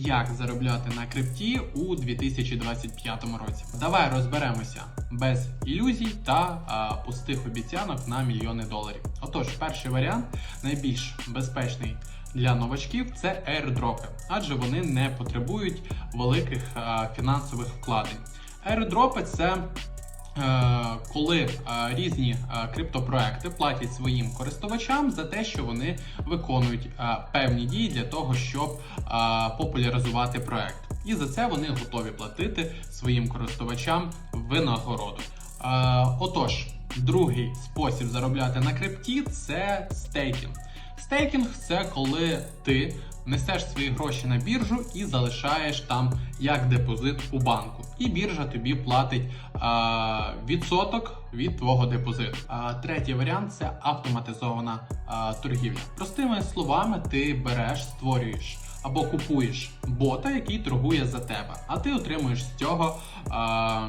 як заробляти на крипті у 2025 році. Давай розберемося без ілюзій та а, пустих обіцянок на мільйони доларів. Отож, перший варіант найбільш безпечний для новачків це airdropи, адже вони не потребують великих а, фінансових вкладень. Airdropи – це коли е, різні е, криптопроекти платять своїм користувачам за те, що вони виконують е, певні дії для того, щоб е, популяризувати проект. І за це вони готові платити своїм користувачам винагороду. Е, Отож, другий спосіб заробляти на крипті це стейкінг. Стейкінг це коли ти несеш свої гроші на біржу і залишаєш там як депозит у банку. І біржа тобі платить а, відсоток від твого депозиту. А, третій варіант це автоматизована а, торгівля. Простими словами, ти береш, створюєш або купуєш бота, який торгує за тебе, а ти отримуєш з цього а,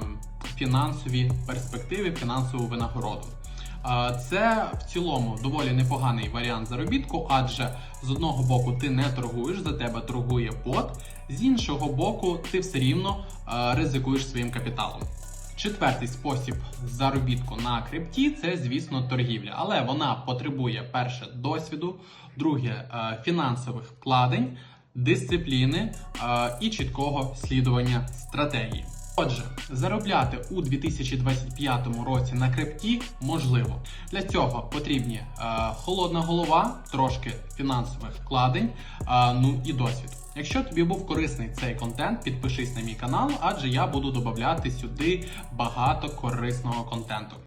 фінансові перспективи, фінансову винагороду. Це в цілому доволі непоганий варіант заробітку, адже з одного боку ти не торгуєш, за тебе торгує бот, з іншого боку, ти все рівно ризикуєш своїм капіталом. Четвертий спосіб заробітку на крипті це, звісно, торгівля, але вона потребує перше досвіду, друге фінансових вкладень, дисципліни і чіткого слідування стратегії. Отже, заробляти у 2025 році на крипті можливо. Для цього потрібні е, холодна голова, трошки фінансових вкладень, е, ну і досвід. Якщо тобі був корисний цей контент, підпишись на мій канал, адже я буду додавати сюди багато корисного контенту.